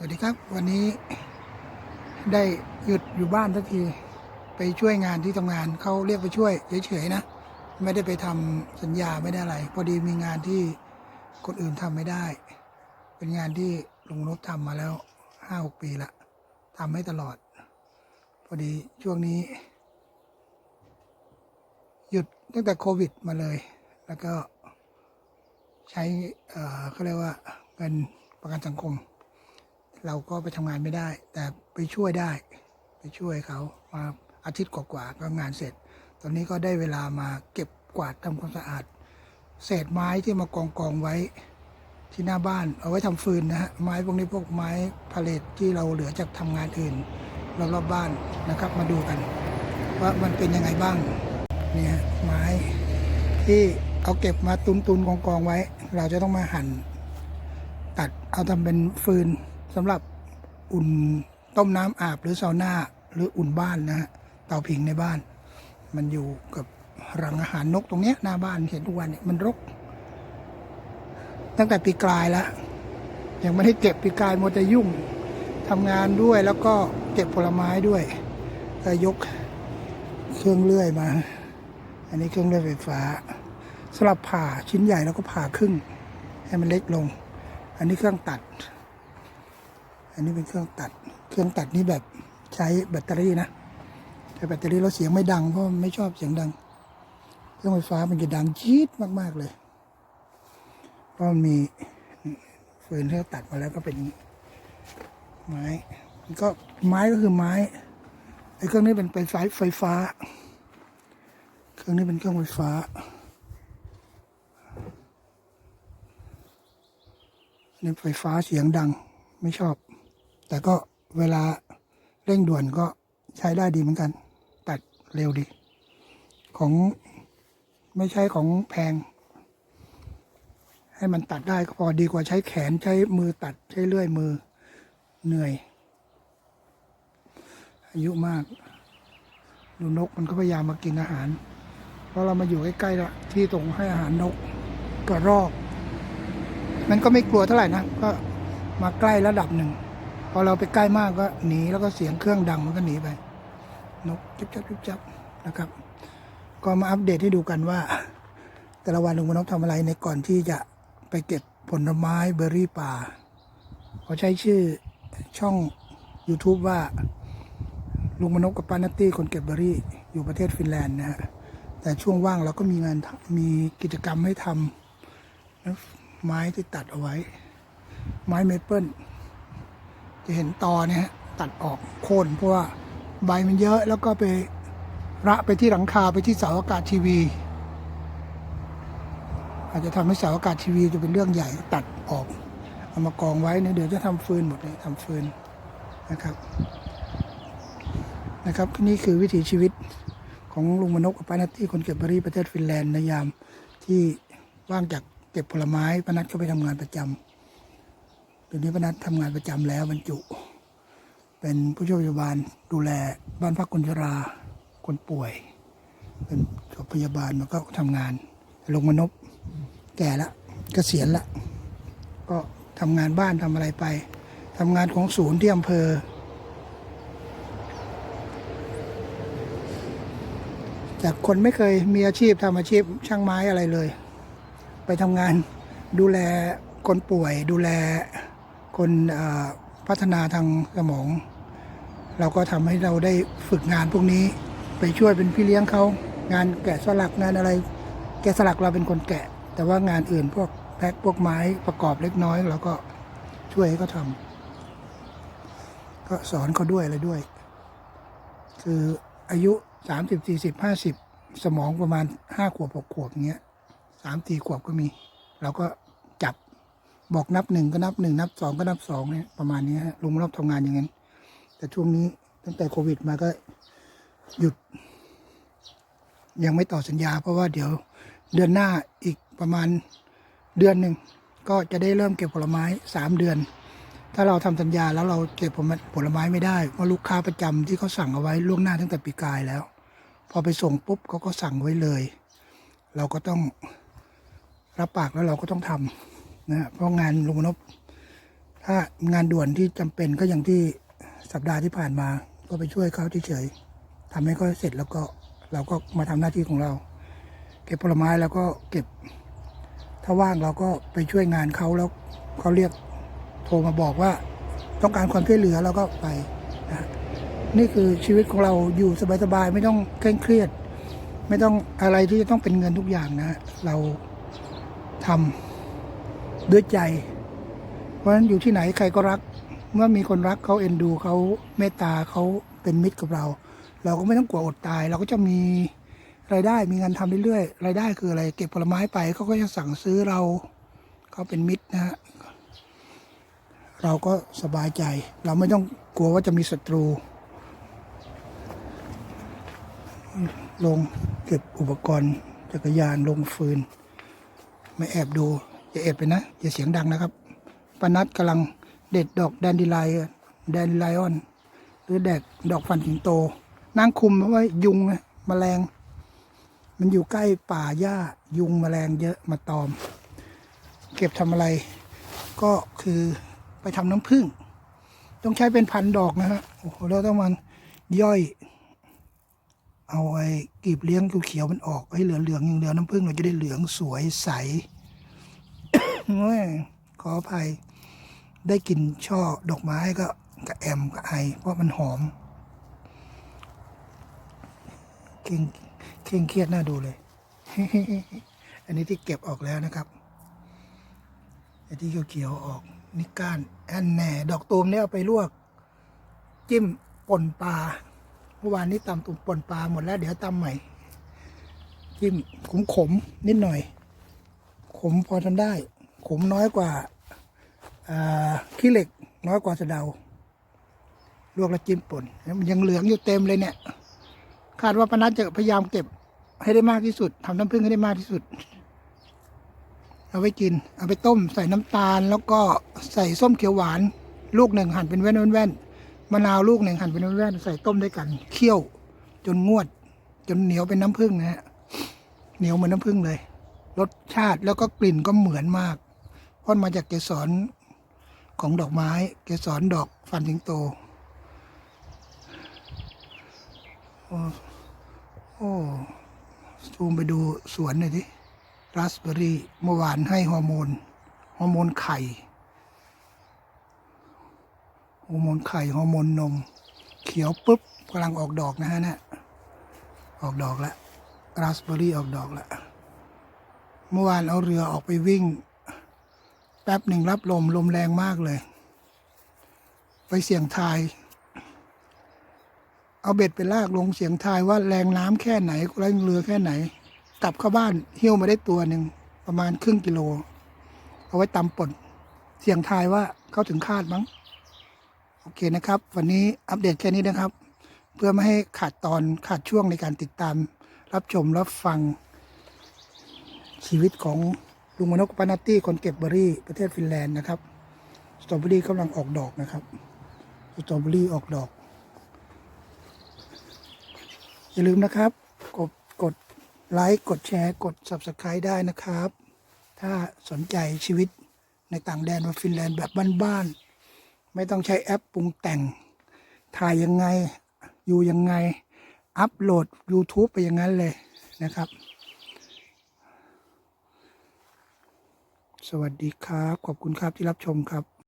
สวัสดีครับ วันนี้ได้หยุดอยู่บ้านสักทีไปช่วยงานที่ทำงานเขาเรียกไปช่วยเฉยๆนะ ไม่ได้ไปทำสัญญาไม่ได้อะไร พอดีมีงานที่คนอื่นทำไม่ได้ เป็นงานที่ลุงนุชทำมาแล้วห้าหกปีละทำให้ตลอด พอดีช่วงนี้ หยุดตั้งแต่โควิดมาเลย แล้วก็ใช้เอ่อเขาเรียกว่าเงินประกันสังคม เราก็ไปทำงานไม่ได้ แต่ไปช่วยได้ ไปช่วยเขามาอาทิตย์กว่าๆก็งานเสร็จ ตอนนี้ก็ได้เวลามาเก็บกวาดทำความสะอาด เศษไม้ที่มากองกองไว้ที่หน้าบ้านเอาไว้ทำฟืนนะฮะไม้พวกนี้พวกไม้พาเลทที่เราเหลือจากทำงานอื่นรอบๆบ้านนะครับมาดูกัน ว่ามันเป็นยังไงบ้างเนี่ยไม้ที่เอาเก็บมาตุนตุนๆกองกองๆไว้ เราจะต้องมาหั่น ตัดเอาทำเป็นฟืน สำหรับอุ่นต้มน้ำอาบหรือซาวน่าหรืออุ่นบ้านนะฮะเตาผิงในบ้าน มันอยู่กับรังอาหารนกตรงเนี้ยหน้าบ้านเห็นทุกวันเนี่ยมันรก ตั้งแต่ปีกลายแล้วยังไม่ได้เก็บปีกลายมัวแต่ยุ่งทำงานด้วยแล้วก็เก็บผลไม้ด้วยก็ยกเครื่องเลื่อยมา อันนี้เครื่องเลื่อยไฟฟ้าสำหรับผ่าชิ้นใหญ่แล้วก็ผ่าครึ่ง ให้มันเล็กลง อันนี้เครื่องตัด อันนี้เป็นเครื่องตัด เครื่องตัดนี้แบบใช้แบตเตอรี่นะใช้แบตเตอรี่แล้วเสียงไม่ดังเพราะไม่ชอบเสียงดัง เครื่องไฟฟ้ามันจะดังจี๊ดมาก ๆ เลย เพราะมันมีฟืนที่เขาตัดมาแล้วก็เป็นไม้มันก็ไม้ก็คือไม้ ไอ้เครื่องนี้เป็นไฟฟ้าไฟฟ้า เครื่องนี้เป็นเครื่องไฟฟ้านี่ไฟฟ้าเสียงดังไม่ชอบ แต่ก็เวลาเร่งด่วนก็ใช้ได้ดีเหมือนกัน ตัดเร็วดี ของไม่ใช่ของแพง ให้มันตัดได้ก็พอดีกว่าใช้แขนใช้มือตัดใช้เลื่อยมือเหนื่อย อายุมากดูนกมันก็พยายามมากินอาหาร เพราะเรามาอยู่ใกล้ๆละที่ตรงให้อาหารนกกระรอก มันก็ไม่กลัวเท่าไหร่นะ ก็มาใกล้ระดับหนึ่ง พอเราไปใกล้มากก็หนีแล้วก็เสียงเครื่องดังมันก็หนีไป นกจับจับจับจับนะครับ ก็มาอัปเดตให้ดูกันว่า แต่ละวันลุงมนกทำอะไรในก่อนที่จะไปเก็บผลไม้เบอร์รี่ป่าเขาใช้ชื่อช่อง YouTube ว่าลุงมนกกับป้านาตี้คนเก็บเบอร์รี่อยู่ประเทศฟินแลนด์นะฮะแต่ช่วงว่างเราก็มีงานมีกิจกรรมให้ทำแล้วไม้ที่ตัดเอาไว้ ไม้เมเปิล จะเห็นตอเนี่ยตัดออกโค่นเพราะว่าใบมันเยอะแล้วก็ไประไปที่หลังคาไปที่เสาอากาศทีวี อาจจะทำให้เสาอากาศทีวีจะเป็นเรื่องใหญ่ตัดออกเอามากองไว้เนี่ยเดี๋ยวจะทำฟืนหมดเลยทำฟืนนะครับนะครับนี่คือวิถีชีวิตของลุงมนกกับป้านัตตี้คนเก็บบรีประเทศฟินแลนด์ในยามที่ว่างจากเก็บผลไม้ป้านัทก็ไปทำงานประจำ เดี๋ยวนี้ป้านัททำงานประจำแล้วบรรจุ เป็นผู้ช่วยพยาบาลดูแลบ้านพักคนชราคนป่วย เป็นจบพยาบาลมันก็ทำงาน ลงมนกแก่ล้วเกษียณละ ก็ทำงานบ้านทำอะไรไปทำงานของศูนย์ที่อำเภอจากคนไม่เคยมีอาชีพทำอาชีพช่างไม้อะไรเลย ไปทำงานดูแลคนป่วยดูแล คนพัฒนาทางสมอง เราก็ทำให้เราได้ฝึกงานพวกนี้ไปช่วยเป็นพี่เลี้ยงเขางานแกะสลักงานอะไร แกะสลักเราเป็นคนแกะ แต่ว่างานอื่นพวกแพ็คพวกไม้ประกอบเล็กน้อยเราก็ช่วยให้เขาทำก็สอนเขาด้วยอะไรด้วย คืออายุสามสิบสี่สิบห้าสิบสมองประมาณห้าขวบหกขวบอย่างเงี้ยสามสี่ขวบก็มี เราก็ บอกนับหนึ่งก็นับหนึ่งนับสองก็นับสองเนี่ยประมาณนี้ฮะลุงรอบทำงานอย่างนั้น แต่ช่วงนี้ตั้งแต่โควิดมาก็หยุด ยังไม่ต่อสัญญา เพราะว่าเดี๋ยวเดือนหน้าอีกประมาณเดือนหนึ่งก็จะได้เริ่มเก็บผลไม้สามเดือน ถ้าเราทำสัญญาแล้วเราเก็บผลผลไม้ไม่ได้เพราะลูกค้าประจำที่เขาสั่งเอาไว้ล่วงหน้าตั้งแต่ปีกายแล้ว พอไปส่งปุ๊บเขาก็สั่งไว้เลย เราก็ต้องรับปากแล้วเราก็ต้องทำ นะฮะเพราะงานลุงมนพถ้างานด่วนที่จำเป็นก็อย่างที่สัปดาห์ที่ผ่านมา ก็ไปช่วยเขาเฉยๆทำให้เขาเสร็จแล้วก็เราก็มาทำหน้าที่ของเรา เก็บผลไม้แล้วก็เก็บ ถ้าว่างเราก็ไปช่วยงานเขาแล้วเขาเรียกโทรมาบอกว่าต้องการความช่วยเหลือเราก็ไปนะนี่คือชีวิตของเราอยู่สบายๆไม่ต้องเคร่งเครียด ไม่ต้องอะไรที่จะต้องเป็นเงินทุกอย่างนะ เราทำ ด้วยใจ เพราะฉะนั้นอยู่ที่ไหนใครก็รัก เมื่อมีคนรักเขาเอ็นดูเขาเมตตาเขาเป็นมิตรกับเรา เราก็ไม่ต้องกลัวอดตาย เราก็จะมีรายได้มีงานทำเรื่อยๆรายได้คืออะไร เก็บผลไม้ไปเขาก็จะสั่งซื้อเราเขาเป็นมิตรนะฮะเราก็สบายใจ เราไม่ต้องกลัวว่าจะมีศัตรู ลงเก็บอุปกรณ์จักรยานลงฟืน ไม่แอบดู อย่าแอบไปนะ อย่าเสียงดังนะครับปนัดกำลังเด็ดดอกแดนดิไลแดนดิไลออน หรือแดกดอกฟันสิงโต นั่งคุมเพราะว่ายุงนะแมลง มันอยู่ใกล้ป่าหญ้ายุงแมลงเยอะมาตอม เก็บทำอะไร ก็คือไปทำน้ำผึ้งต้องใช้เป็นพันดอกนะฮะโอ้โหเราต้องมันย่อย เอาไอ้กีบเลี้ยงเขียวมันออกให้เหลือเหลืองๆอย่างเดียวน้ำผึ้งเราจะได้เหลืองสวยใส ขออภัย ได้กลิ่นช่อดอกไม้ก็กระแอมกระไอ เพราะมันหอมเข่งเข่งเครียดน่าดูเลย อันนี้ที่เก็บออกแล้วนะครับไอ้ที่เขียวๆออกนี่ก้านแอนแหน่ ดอกตูมเนี่ยเอาไปลวก จิ้มป่นปลาเมื่อวานนี้ตำตุ่มป่นปลาหมดแล้ว เดี๋ยวตำใหม่จิ้มขมขมๆนิดหน่อย ขมพอทำได้ ขมน้อยกว่าขี้เหล็กน้อยกว่าสะเดาลวกแล้วจิ้มป่นมันยังเหลืองอยู่เต็มเลยเนี่ย คาดว่าปานัดจะพยายามเก็บให้ได้มากที่สุดทำน้ำผึ้งให้ได้มากที่สุด เอาไว้กิน เอาไปต้ม ใส่น้ำตาล แล้วก็ใส่ส้มเขียวหวาน ลูกหนึ่งหั่นเป็นแว่นแว่นมะนาวลูกหนึ่งหั่นเป็นแว่นใส่ต้มด้วยกันเคี่ยว จนงวด จนเหนียวเป็นน้ำผึ้งนะฮะเหนียวเหมือนน้ำผึ้งเลย รสชาติแล้วก็กลิ่นก็เหมือนมาก พราะมันมาจากเกสรของดอกไม้ เกสรดอกฟันสิงโต โอ้โอ้ซูมไปดูสวนหน่อยดิราสเบอร์รี่เมื่อวานให้ฮอร์โมน ฮอร์โมนไข่ ฮอร์โมนไข่ ฮอร์โมนนม เขียวปุ๊บกำลังออกดอกนะฮะเนะี่ยออกดอกแล้วราสเบอร์รี่ออกดอกแล้วเมื่อวานเอาเรือออกไปวิ่ง แป๊บหนึ่งรับลม ลมแรงมากเลย ไปเสียงทาย เอาเบ็ดไปลากลงเสียงทายว่าแรงน้ำแค่ไหนแรงเรือแค่ไหน กลับเข้าบ้านเหิ้วมาได้ตัวหนึ่งประมาณครึ่งกิโล เอาไว้ตำป่นเสียงทายว่าเขาถึงคาดมั้ง โอเคนะครับ วันนี้อัปเดตแค่นี้นะครับ เพื่อไม่ให้ขาดตอนขาดช่วงในการติดตาม รับชมรับฟังชีวิตของ ลุงมนกปานาตี้คนเก็บเบอร์รี่ประเทศฟินแลนด์นะครับสตรอเบอรี่กำลังออกดอกนะครับสตรอเบอรี่ออกดอก อย่าลืมนะครับ กดกดไลค์กดแชร์กด Subscribe ได้นะครับ ถ้าสนใจชีวิตในต่างแดนว่าฟินแลนด์แบบบ้านๆไม่ต้องใช้แอปปรุงแต่ง ถ่ายยังไง อยู่ยังไง อัพโหลด YouTube ไปอย่างนั้นเลยนะครับ สวัสดีครับ ขอบคุณครับที่รับชมครับ